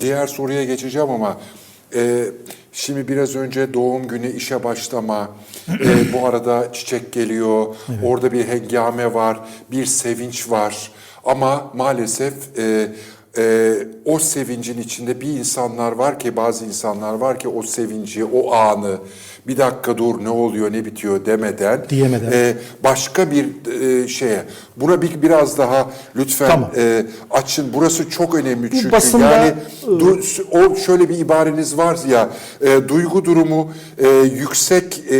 Diğer soruya geçeceğim ama e, şimdi biraz önce doğum günü işe başlama, e, bu arada çiçek geliyor, orada bir hengame var, bir sevinç var. Ama maalesef e, e, o sevincin içinde bir insanlar var ki bazı insanlar var ki o sevinci, o anı bir dakika dur ne oluyor ne bitiyor demeden Diyemeden. e, başka bir e, şeye buna bir biraz daha lütfen Tamam. e, açın. Burası çok önemli çünkü basında, yani du- o şöyle bir ibareniz var ya e, duygu durumu e, yüksek e,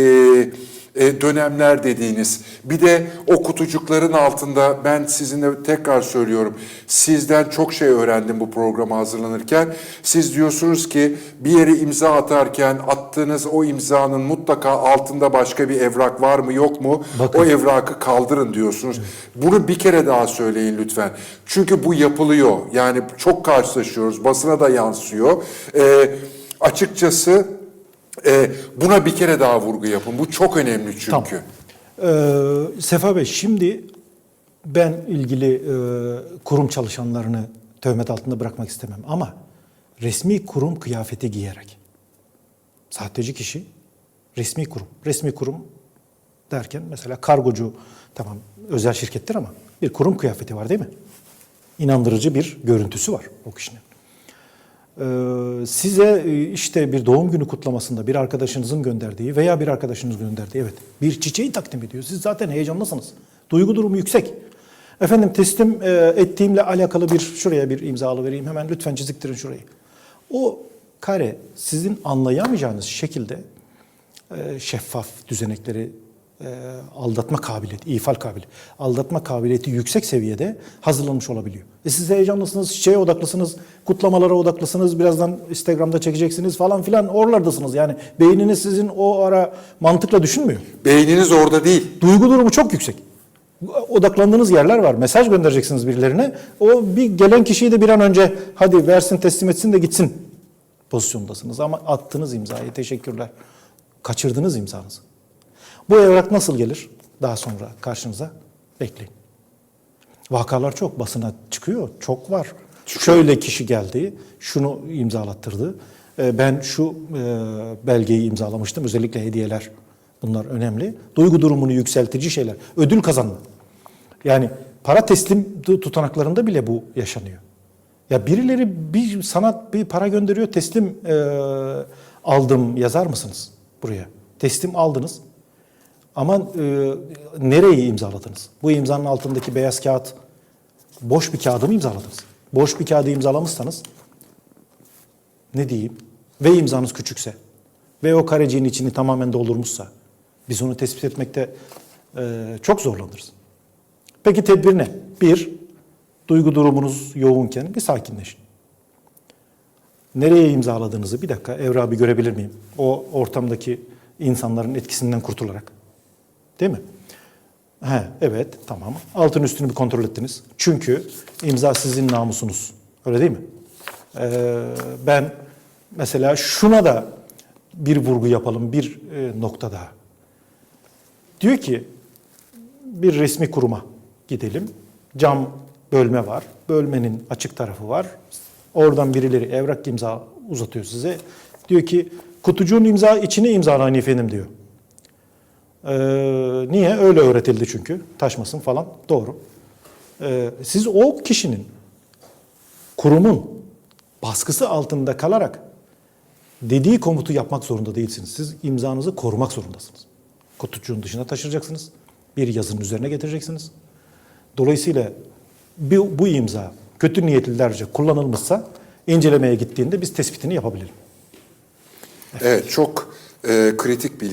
e, dönemler dediğiniz. Bir de o kutucukların altında ben sizinle tekrar söylüyorum. Sizden çok şey öğrendim bu programa hazırlanırken. Siz diyorsunuz ki bir yere imza atarken attığınız o imzanın mutlaka altında başka bir evrak var mı yok mu? Bakın. O evrakı kaldırın diyorsunuz. Bunu bir kere daha söyleyin lütfen. Çünkü bu yapılıyor. Yani çok karşılaşıyoruz. Basına da yansıyor. Ee, açıkçası e, buna bir kere daha vurgu yapın. Bu çok önemli çünkü. Tamam. Ee, Sefa Bey şimdi ben ilgili e, kurum çalışanlarını töhmet altında bırakmak istemem ama resmi kurum kıyafeti giyerek sahteci kişi resmi kurum resmi kurum derken mesela kargocu tamam özel şirkettir ama bir kurum kıyafeti var değil mi? İnandırıcı bir görüntüsü var o kişinin. Ee, size e, işte bir doğum günü kutlamasında bir arkadaşınızın gönderdiği veya bir arkadaşınız gönderdiği evet bir çiçeği takdim ediyor. Siz zaten heyecanlısınız. Duygu durumu yüksek. Efendim teslim e, ettiğimle alakalı bir şuraya bir imzalı vereyim hemen lütfen çiziktirin şurayı. O kare sizin anlayamayacağınız şekilde e, şeffaf düzenekleri e, aldatma kabiliyeti, ifal kabiliyeti, aldatma kabiliyeti yüksek seviyede hazırlanmış olabiliyor. E siz heyecanlısınız, şeye odaklısınız, kutlamalara odaklısınız, birazdan Instagram'da çekeceksiniz falan filan oralardasınız. Yani beyniniz sizin o ara mantıkla düşünmüyor. Beyniniz orada değil. Duygu durumu çok yüksek. Odaklandığınız yerler var. Mesaj göndereceksiniz birilerine. O bir gelen kişiyi de bir an önce hadi versin teslim etsin de gitsin pozisyondasınız. Ama attığınız imzayı teşekkürler. Kaçırdınız imzanızı. Bu evrak nasıl gelir daha sonra karşınıza? Bekleyin. Vakalar çok basına çıkıyor. Çok var. Şöyle kişi geldi, şunu imzalattırdı. Ee, Ben şu e, belgeyi imzalamıştım. Özellikle hediyeler bunlar önemli. Duygu durumunu yükseltici şeyler. Ödül kazanma. Yani para teslim tutanaklarında bile bu yaşanıyor. Ya birileri bir sana bir para gönderiyor teslim e, aldım yazar mısınız buraya? Teslim aldınız. Ama e, nereyi imzaladınız? Bu imzanın altındaki beyaz kağıt boş bir kağıdı mı imzaladınız? Boş bir kağıdı imzalamışsanız ne diyeyim? Ve imzanız küçükse ve o kareciğin içini tamamen doldurmuşsa biz onu tespit etmekte e, çok zorlanırız. Peki tedbir ne? Bir, duygu durumunuz yoğunken bir sakinleşin. Nereye imzaladığınızı bir dakika Evra bir görebilir miyim? O ortamdaki insanların etkisinden kurtularak. Değil mi? He, evet tamam. Altın üstünü bir kontrol ettiniz. Çünkü imza sizin namusunuz. Öyle değil mi? Ee, ben mesela şuna da bir vurgu yapalım bir e, nokta daha. Diyor ki bir resmi kuruma gidelim. Cam bölme var. Bölmenin açık tarafı var. Oradan birileri evrak imza uzatıyor size. Diyor ki kutucuğun imza içine imzalayın efendim diyor. Ee, niye? Öyle öğretildi çünkü. Taşmasın falan. Doğru. Ee, siz o kişinin, kurumun baskısı altında kalarak dediği komutu yapmak zorunda değilsiniz. Siz imzanızı korumak zorundasınız. Kutucuğun dışına taşıracaksınız. Bir yazının üzerine getireceksiniz. Dolayısıyla bu, bu imza kötü niyetlilerce kullanılmışsa incelemeye gittiğinde biz tespitini yapabilirim. Evet çok e, kritik bilgi.